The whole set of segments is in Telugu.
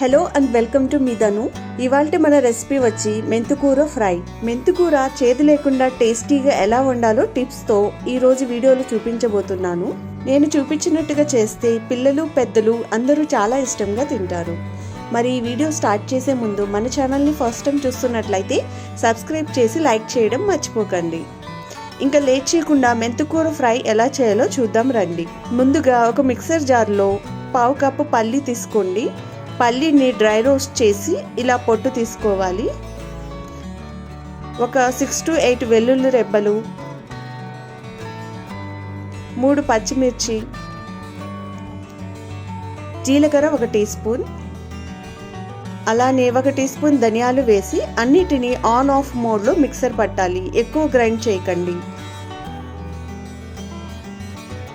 హలో అండ్ వెల్కమ్ టు మీదను ఇవాళ మన రెసిపీ వచ్చి మెంతుకూర ఫ్రై. మెంతుకూర చేదు లేకుండా టేస్టీగా ఎలా వండాలో టిప్స్తో ఈరోజు వీడియోలో చూపించబోతున్నాను. నేను చూపించినట్టుగా చేస్తే పిల్లలు పెద్దలు అందరూ చాలా ఇష్టంగా తింటారు. మరి ఈ వీడియో స్టార్ట్ చేసే ముందు మన ఛానల్ని ఫస్ట్ టైం చూస్తున్నట్లయితే సబ్స్క్రైబ్ చేసి లైక్ చేయడం మర్చిపోకండి. ఇంకా లేట్ చేయకుండా మెంతుకూర ఫ్రై ఎలా చేయాలో చూద్దాం రండి. ముందుగా ఒక మిక్సర్ జార్లో పావు కప్పు పల్లి తీసుకోండి. పల్లీని డ్రై రోస్ట్ చేసి ఇలా పొట్టు తీసుకోవాలి. ఒక సిక్స్ టు ఎయిట్ వెల్లుల్లి రెబ్బలు మూడు పచ్చిమిర్చి జీలకర్ర ఒక టీ స్పూన్ అలానే ఒక టీ స్పూన్ ధనియాలు వేసి అన్నిటిని ఆన్ ఆఫ్ మోడ్లో మిక్సర్ పట్టాలి. ఎక్కువ గ్రైండ్ చేయకండి.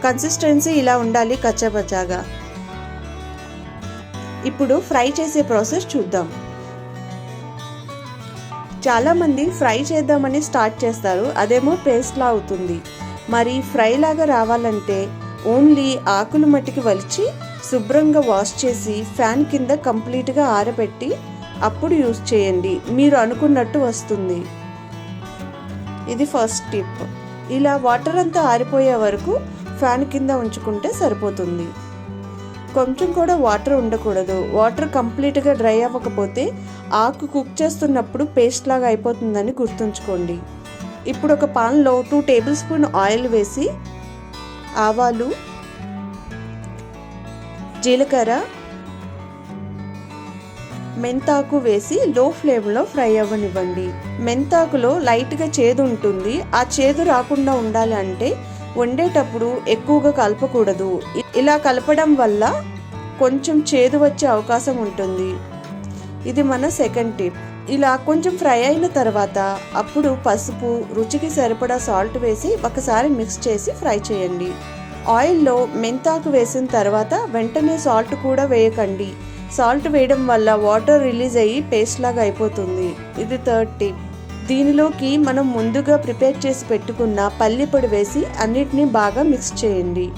కన్సిస్టెన్సీ ఇలా ఉండాలి కచ్చాపచ్చాగా. ఇప్పుడు ఫ్రై చేసే ప్రాసెస్ చూద్దాం. చాలామంది ఫ్రై చేద్దామని స్టార్ట్ చేస్తారు అదేమో పేస్ట్లా అవుతుంది. మరి ఫ్రై లాగా రావాలంటే ఓన్లీ ఆకులు మట్టికి వలిచి శుభ్రంగా వాష్ చేసి ఫ్యాన్ కింద కంప్లీట్గా ఆరబెట్టి అప్పుడు యూస్ చేయండి. మీరు అనుకున్నట్టు వస్తుంది. ఇది ఫస్ట్ టిప్. ఇలా వాటర్ అంతా ఆరిపోయే వరకు ఫ్యాన్ కింద ఉంచుకుంటే సరిపోతుంది. కొంచెం కూడా వాటర్ ఉండకూడదు. వాటర్ కంప్లీట్గా డ్రై అవ్వకపోతే ఆకు కుక్ చేస్తున్నప్పుడు పేస్ట్ లాగా అయిపోతుందని గుర్తుంచుకోండి. ఇప్పుడు ఒక పాన్లో టూ టేబుల్ స్పూన్ ఆయిల్ వేసి ఆవాలు జీలకర్ర మెంతాకు వేసి లో ఫ్లేమ్లో ఫ్రై అవ్వనివ్వండి. మెంతాకులో లైట్గా చేదు ఉంటుంది. ఆ చేదు రాకుండా ఉండాలి అంటే వండేటప్పుడు ఎక్కువగా కలపకూడదు. ఇలా కలపడం వల్ల కొంచెం చేదు వచ్చే అవకాశం ఉంటుంది. ఇది మన సెకండ్ టిప్. ఇలా కొంచెం ఫ్రై అయిన తర్వాత అప్పుడు పసుపు రుచికి సరిపడా సాల్ట్ వేసి ఒకసారి మిక్స్ చేసి ఫ్రై చేయండి. ఆయిల్లో మెంతాకు వేసిన తర్వాత వెంటనే సాల్ట్ కూడా వేయకండి. సాల్ట్ వేయడం వల్ల వాటర్ రిలీజ్ అయ్యి పేస్ట్ లాగా అయిపోతుంది. ఇది థర్డ్ టిప్. దీనిలోకి మనం ముందుగా ప్రిపేర్ చేసి పెట్టుకున్న పల్లి పొడి వేసి అన్నిటినీ బాగా మిక్స్ చేయండి.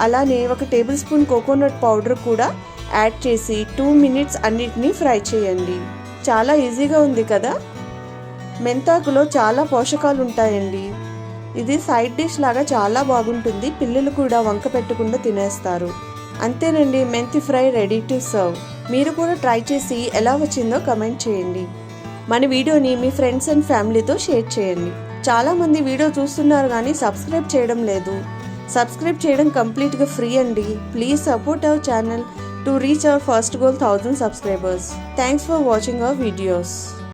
అలానే ఒక టేబుల్ స్పూన్ కోకోనట్ పౌడర్ కూడా యాడ్ చేసి టూ మినిట్స్ అన్నిటినీ ఫ్రై చేయండి. చాలా ఈజీగా ఉంది కదా? మెంతాకులో చాలా పోషకాలు ఉంటాయండి. ఇది సైడ్ డిష్ లాగా చాలా బాగుంటుంది. పిల్లలు కూడా వంక పెట్టకుండా తినేస్తారు. అంతేనండి మెంతి ఫ్రై రెడీ టు సర్వ్. మీరు కూడా ట్రై చేసి ఎలా వచ్చిందో కమెంట్ చేయండి. మన వీడియోని మీ ఫ్రెండ్స్ అండ్ ఫ్యామిలీతో షేర్ చేయండి. చాలామంది వీడియో చూస్తున్నారు కానీ సబ్స్క్రైబ్ చేయడం లేదు. సబ్స్క్రైబ్ చేయడం కంప్లీట్గా ఫ్రీ అండి. Please support our channel to reach our first goal thousand subscribers. Thanks for watching our videos.